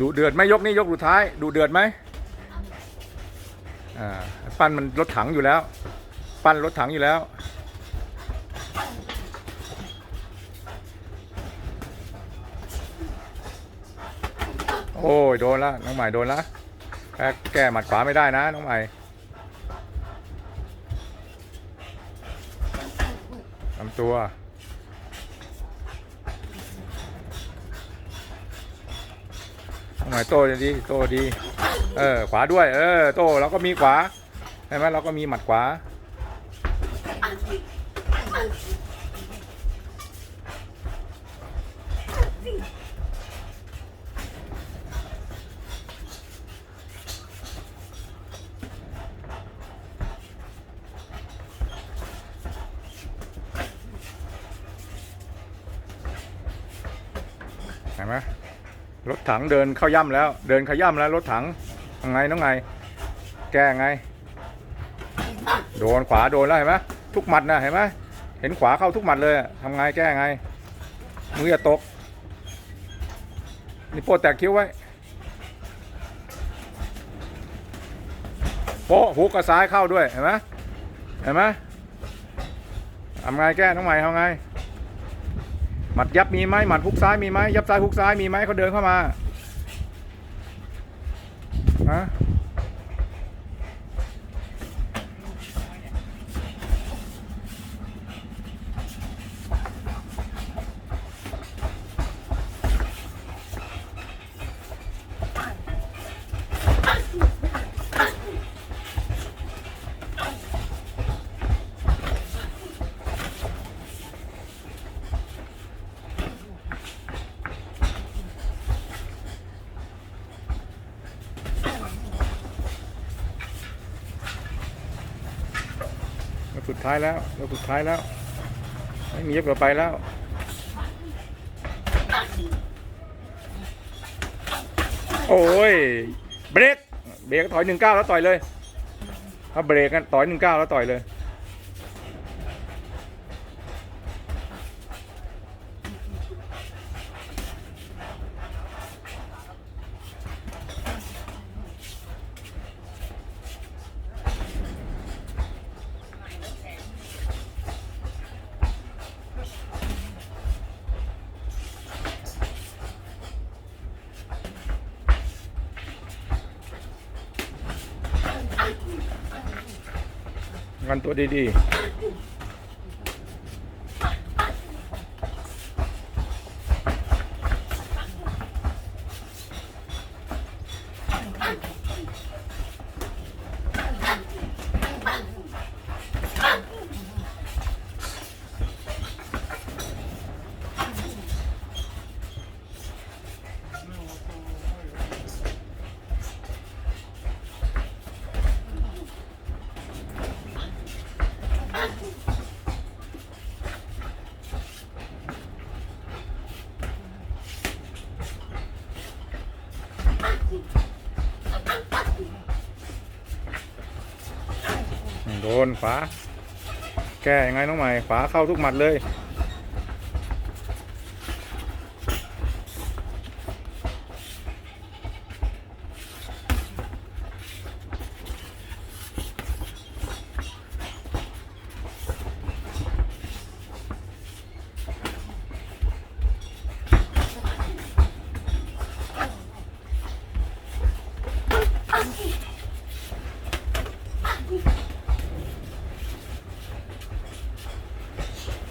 ดูเดือดไหมยกนี่ยกสุดท้าย ดูเดือดไหมอ่าปั้นมันรถถังอยู่แล้ว ปั้นรถถังอยู่แล้ว โอ้ยโดนละน้องใหม่โดนละแก้แก้หมัดขวาไม่ได้นะน้องใหม่ลำตัว หน้องใหม่โตดีโตดี เออ ขวาด้วย เออ โตเราก็มีขวาใช่ไหมเราก็มีหมัดขวา เห็นไหม รถถังเดินเข้าย่ำแล้ว เดินเข้าย่ำแล้วรถถังยังไงน้องไง แก้ไง โดนขวาโดนแล้วเห็นไหมทุกหมัดนะเห็นไหมเห็นขวาเข้าทุกหมัดเลยทำไงแก้ไงมืออย่าตกนี่โป้แตกคิ้วไว้โป้หุกกับซ้ายเข้าด้วยเห็นไหมเห็นไหมทำไงแก้น้องใหม่ทำไง หมัดยับมีไหมหมัดฮุกซ้ายมีไหมยับซ้ายฮุกซ้ายมีไหมเขาเดินเข้ามาฮะ สุดท้ายแล้วแล้วสุดท้ายแล้ว ไม่มีเย็บกว่าไปแล้วโอ้ยเบรกเบรกถอยหนึ่งเก้าแล้วต่อยเลย ถ้าเบรกกันต่อยหนึ่งเก้าแล้วต่อยเลย กันตัวดีๆ โดนขวา แก้ยังไงน้องใหม่ขวาเข้าทุกหมัดเลย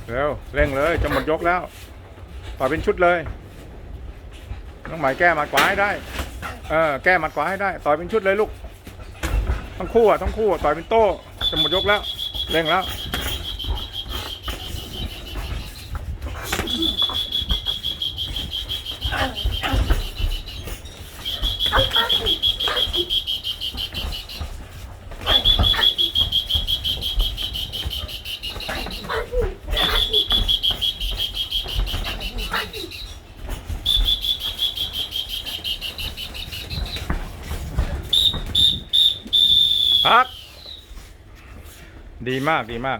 เร็วเร่งเลยจะหมดยกแล้วต่อยเป็นชุดเลยน้องหม่แก้หมัดขวาให้ได้เออแก้หมัดขวาให้ได้ ต่อยเป็นชุดเลยลูกทั้งคู่อะทั้งคู่อะต่อยเป็นโต้จะหมดยกแล้วเร่งแล้ว พัก ดีมากดีมาก